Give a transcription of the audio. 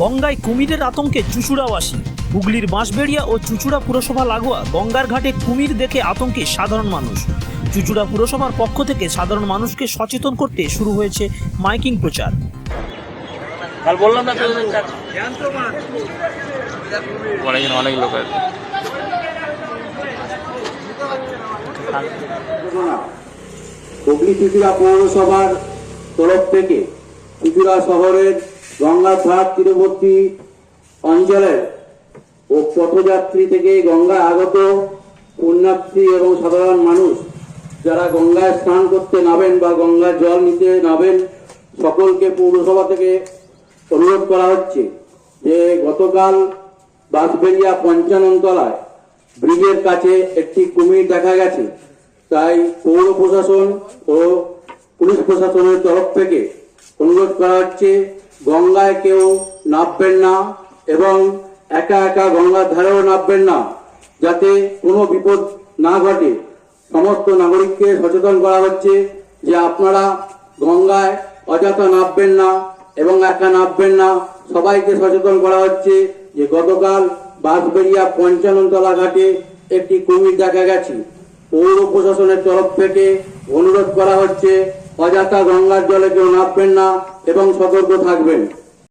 গঙ্গায় কুমিরের আতঙ্কে চুচুড়াবাসী। হুগলির বাঁশবেড়িয়া ও চুচুড়া পুরসভা লাগোয়া গঙ্গার ঘাটে কুমির দেখে আতঙ্কে সাধারণ মানুষ। চুচুড়া পুরসভার পক্ষ থেকে সাধারণ মানুষকে সচেতন করতে শুরু হয়েছে মাইকিং প্রচার। বললাম না তোদের কাছে অনেকজন অনেক লোক আছে। হুগলি চুচুড়া পৌরসভার তরফ থেকে চুচুড়া শহরের গঙ্গার ধার তীরবর্তী অঞ্চলের ও পথযাত্রী থেকে গঙ্গা আগত পুণ্যার্থী এবং সাধারণ মানুষ যারা গঙ্গায় স্নান করতে নাবেন বা গঙ্গার জল নিতে নাবেন সকলকে পৌরসভা থেকে অনুরোধ করা হচ্ছে যে গতকাল বাঁশবেড়িয়া পঞ্চাননতলায় ব্রিজের কাছে একটি কুমির দেখা গেছে। তাই পৌর প্রশাসন ও পুলিশ প্রশাসনের তরফ থেকে অনুরোধ করা হচ্ছে গঙ্গায় কেউ নামবেন না এবং একা একা গঙ্গার ধারেও নামবেন না, যাতে কোনো বিপদ না ঘটে। সমস্ত নাগরিককে সচেতন করা হচ্ছে যে আপনারা গঙ্গায় অযথা নামবেন না এবং একা নামবেন না। সবাইকে সচেতন করা হচ্ছে যে গতকাল বাঁশবেড়িয়া পঞ্চাননতলা ঘাটে একটি কুমির দেখা গেছে। পৌর প্রশাসনের তরফ থেকে অনুরোধ করা হচ্ছে অযথা গঙ্গার জলে কেউ নামবেন না এবং সতর্ক থাকবেন।